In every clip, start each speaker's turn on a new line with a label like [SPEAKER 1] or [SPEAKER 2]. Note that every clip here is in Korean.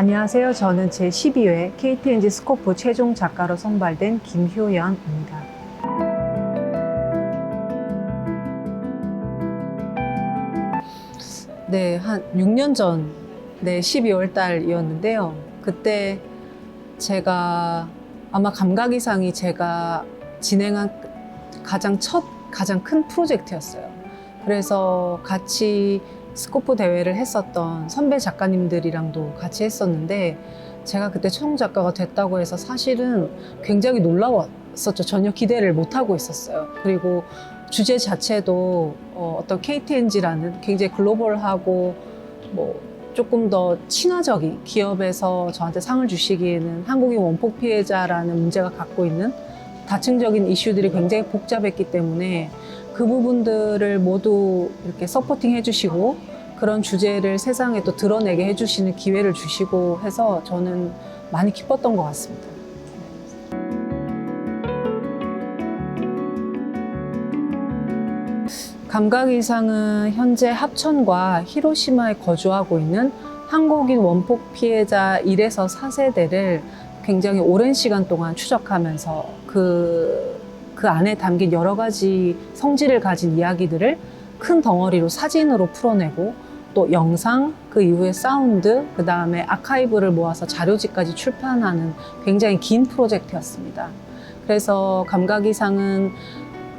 [SPEAKER 1] 안녕하세요. 저는 제12회 KTNG 스코프 최종 작가로 선발된 김효연입니다. 네, 한 6년 전, 네, 12월 달이었는데요. 그때 제가 아마 감각 이상이 제가 진행한 가장 첫, 가장 큰 프로젝트였어요. 그래서 같이 스코프 대회를 했었던 선배 작가님들이랑도 같이 했었는데 제가 그때 최종 작가가 됐다고 해서 사실은 굉장히 놀라웠었죠. 전혀 기대를 못 하고 있었어요. 그리고 주제 자체도 어, 떤 KTNG라는 굉장히 글로벌하고 뭐 조금 더 친화적인 기업에서 저한테 상을 주시기에는 한국인 원폭 피해자라는 문제가 갖고 있는 다층적인 이슈들이 굉장히 복잡했기 때문에 그 부분들을 모두 이렇게 서포팅 해주시고 그런 주제를 세상에 또 드러내게 해주시는 기회를 주시고 해서 저는 많이 기뻤던 것 같습니다. 감각 이상은 현재 합천과 히로시마에 거주하고 있는 한국인 원폭 피해자 1에서 4세대를 굉장히 오랜 시간 동안 추적하면서 그, 그 안에 담긴 여러 가지 성질을 가진 이야기들을 큰 덩어리로 사진으로 풀어내고 또 영상, 그 이후에 사운드, 그 다음에 아카이브를 모아서 자료집까지 출판하는 굉장히 긴 프로젝트였습니다. 그래서 감각 이상은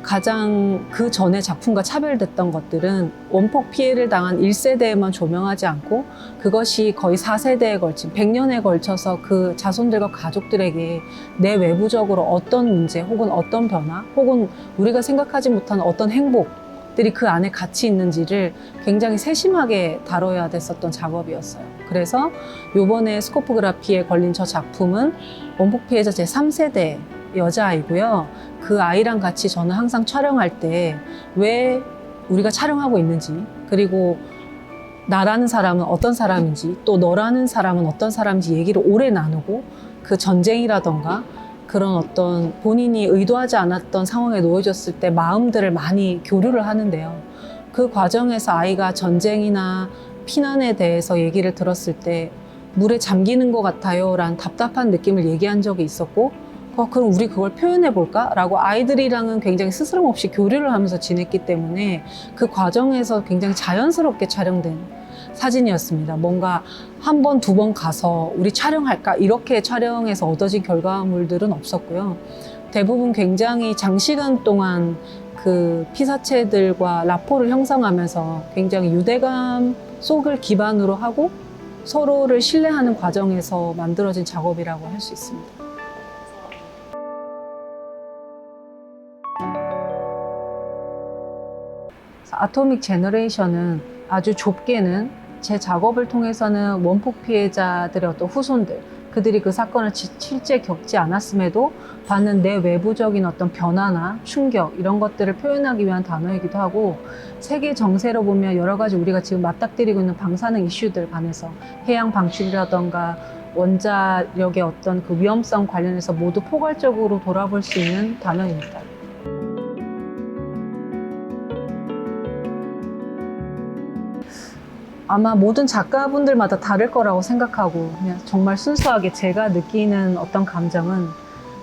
[SPEAKER 1] 가장 그 전에 작품과 차별됐던 것들은 원폭 피해를 당한 1세대에만 조명하지 않고 그것이 거의 4세대에 걸친 100년에 걸쳐서 그 자손들과 가족들에게 내 외부적으로 어떤 문제 혹은 어떤 변화 혹은 우리가 생각하지 못한 어떤 행복 들이 그 안에 같이 있는지를 굉장히 세심하게 다뤄야 됐었던 작업이었어요. 그래서 요번에 스코프그라피에 걸린 저 작품은 원폭 피해자 제3세대 여자아이고요. 그 아이랑 같이 저는 항상 촬영할 때 왜 우리가 촬영하고 있는지 그리고 나라는 사람은 어떤 사람인지 또 너라는 사람은 어떤 사람인지 얘기를 오래 나누고 그 전쟁이라던가 그런 어떤 본인이 의도하지 않았던 상황에 놓여졌을 때 마음들을 많이 교류를 하는데요. 그 과정에서 아이가 전쟁이나 피난에 대해서 얘기를 들었을 때 물에 잠기는 것 같아요. 라는 답답한 느낌을 얘기한 적이 있었고 어, 그럼 우리 그걸 표현해 볼까? 라고 아이들이랑은 굉장히 스스럼 없이 교류를 하면서 지냈기 때문에 그 과정에서 굉장히 자연스럽게 촬영된 사진이었습니다. 뭔가 한 번, 두 번 가서 우리 촬영할까? 이렇게 촬영해서 얻어진 결과물들은 없었고요. 대부분 굉장히 장시간 동안 그 피사체들과 라포를 형성하면서 굉장히 유대감 속을 기반으로 하고 서로를 신뢰하는 과정에서 만들어진 작업이라고 할 수 있습니다. 아토믹 제너레이션은 아주 좁게는 제 작업을 통해서는 원폭 피해자들의 어떤 후손들, 그들이 그 사건을 지- 실제 겪지 않았음에도 받는 내 외부적인 어떤 변화나 충격 이런 것들을 표현하기 위한 단어이기도 하고 세계 정세로 보면 여러 가지 우리가 지금 맞닥뜨리고 있는 방사능 이슈들 관해서 해양 방출이라던가 원자력의 어떤 그 위험성 관련해서 모두 포괄적으로 돌아볼 수 있는 단어입니다. 아마 모든 작가분들마다 다를 거라고 생각하고 그냥 정말 순수하게 제가 느끼는 어떤 감정은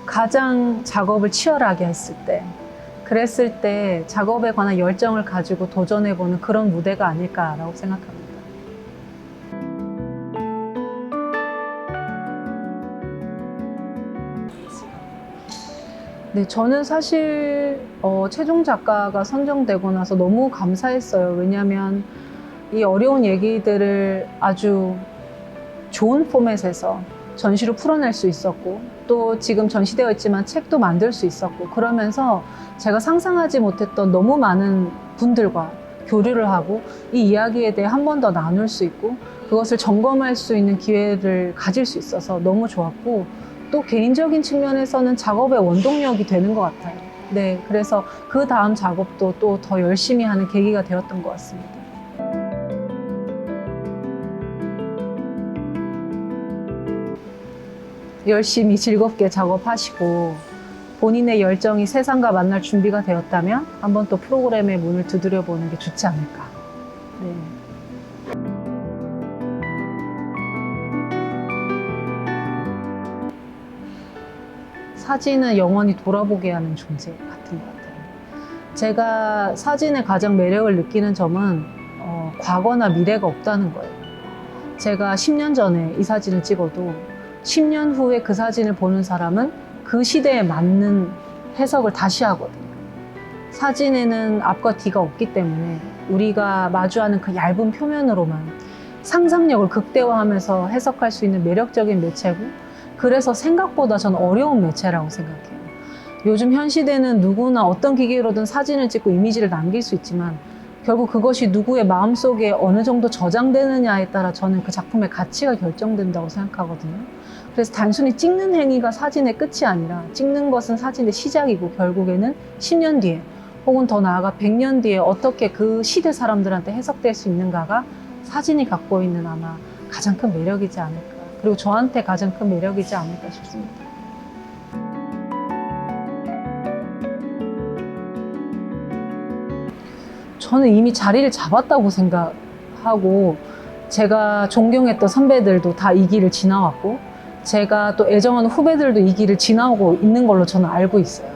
[SPEAKER 1] 가장 작업을 치열하게 했을 때 그랬을 때 작업에 관한 열정을 가지고 도전해보는 그런 무대가 아닐까라고 생각합니다. 네, 저는 사실 어, 최종 작가가 선정되고 나서 너무 감사했어요. 왜냐하면 이 어려운 얘기들을 아주 좋은 포맷에서 전시로 풀어낼 수 있었고 또 지금 전시되어 있지만 책도 만들 수 있었고 그러면서 제가 상상하지 못했던 너무 많은 분들과 교류를 하고 이 이야기에 대해 한 번 더 나눌 수 있고 그것을 점검할 수 있는 기회를 가질 수 있어서 너무 좋았고 또 개인적인 측면에서는 작업의 원동력이 되는 것 같아요. 네, 그래서 그 다음 작업도 또 더 열심히 하는 계기가 되었던 것 같습니다. 열심히 즐겁게 작업하시고 본인의 열정이 세상과 만날 준비가 되었다면 한번 또 프로그램의 문을 두드려 보는 게 좋지 않을까. 네. 사진은 영원히 돌아보게 하는 존재 같은 것 같아요. 제가 사진의 가장 매력을 느끼는 점은 어, 과거나 미래가 없다는 거예요. 제가 10년 전에 이 사진을 찍어도 10년 후에 그 사진을 보는 사람은 그 시대에 맞는 해석을 다시 하거든요. 사진에는 앞과 뒤가 없기 때문에 우리가 마주하는 그 얇은 표면으로만 상상력을 극대화하면서 해석할 수 있는 매력적인 매체고 그래서 생각보다 전 어려운 매체라고 생각해요. 요즘 현 시대는 누구나 어떤 기계로든 사진을 찍고 이미지를 남길 수 있지만 결국 그것이 누구의 마음속에 어느 정도 저장되느냐에 따라 저는 그 작품의 가치가 결정된다고 생각하거든요. 그래서 단순히 찍는 행위가 사진의 끝이 아니라 찍는 것은 사진의 시작이고 결국에는 10년 뒤에 혹은 더 나아가 100년 뒤에 어떻게 그 시대 사람들한테 해석될 수 있는가가 사진이 갖고 있는 아마 가장 큰 매력이지 않을까. 그리고 저한테 가장 큰 매력이지 않을까 싶습니다. 저는 이미 자리를 잡았다고 생각하고 제가 존경했던 선배들도 다 이 길을 지나왔고 제가 또 애정하는 후배들도 이 길을 지나오고 있는 걸로 저는 알고 있어요.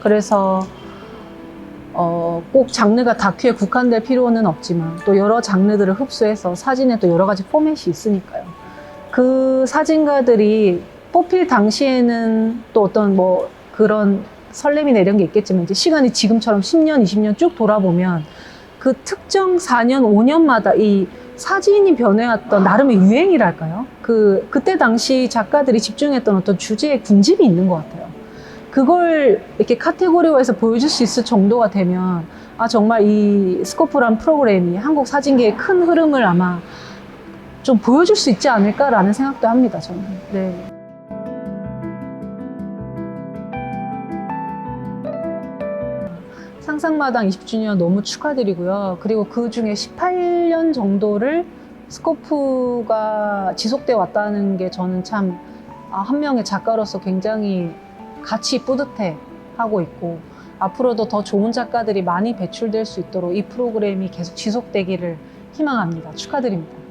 [SPEAKER 1] 그래서 어, 꼭 장르가 다큐에 국한될 필요는 없지만 또 여러 장르들을 흡수해서 사진에 또 여러 가지 포맷이 있으니까요. 그 사진가들이 뽑힐 당시에는 또 어떤 뭐 그런 설렘이나 이런 게 있겠지만 이제 시간이 지금처럼 10년, 20년 쭉 돌아보면 그 특정 4년, 5년마다 이 사진이 변해왔던 나름의 유행이랄까요? 그, 그때 당시 작가들이 집중했던 어떤 주제의 군집이 있는 것 같아요. 그걸 이렇게 카테고리화해서 보여줄 수 있을 정도가 되면 아 정말 이 스코프란 프로그램이 한국 사진계의 큰 흐름을 아마 좀 보여줄 수 있지 않을까라는 생각도 합니다 저는. 네. 상상마당 20주년 너무 축하드리고요. 그리고 그 중에 18년 정도를 스코프가 지속돼 왔다는 게 저는 참 아, 한 명의 작가로서 굉장히 같이 뿌듯해 하고 있고 앞으로도 더 좋은 작가들이 많이 배출될 수 있도록 이 프로그램이 계속 지속되기를 희망합니다. 축하드립니다.